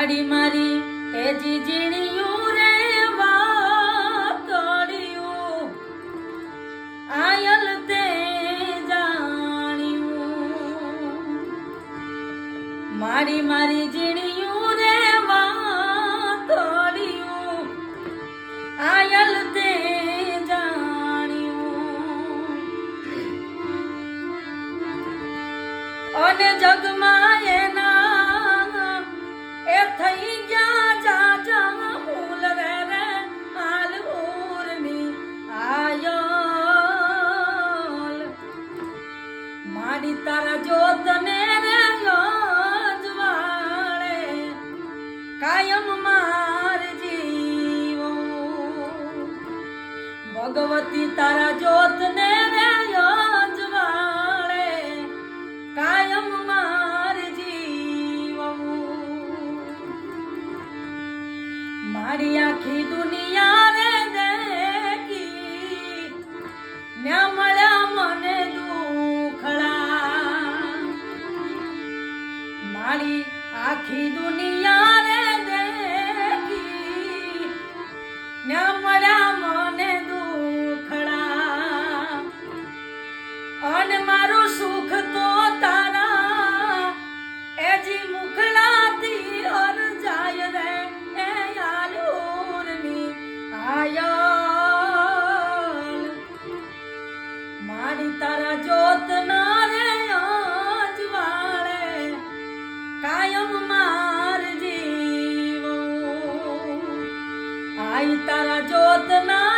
માડી મારી, એ જીજીણિયું રે વાતડિયું આયલ તે જાણ્યું. મારી મારી જીણિયું રે વાતડિયું આયલ તે જાણ્યું. અને જગમાં માડી તારા જોતને રે યોજવાળે કાયમ માર જીવો. ભગવતી તારા જોતને રે યોજવાળે કાયમ માર જીવવું મારી આખી દુનિયા મારી આખી દુનિયા રે દેખી তারা যোত না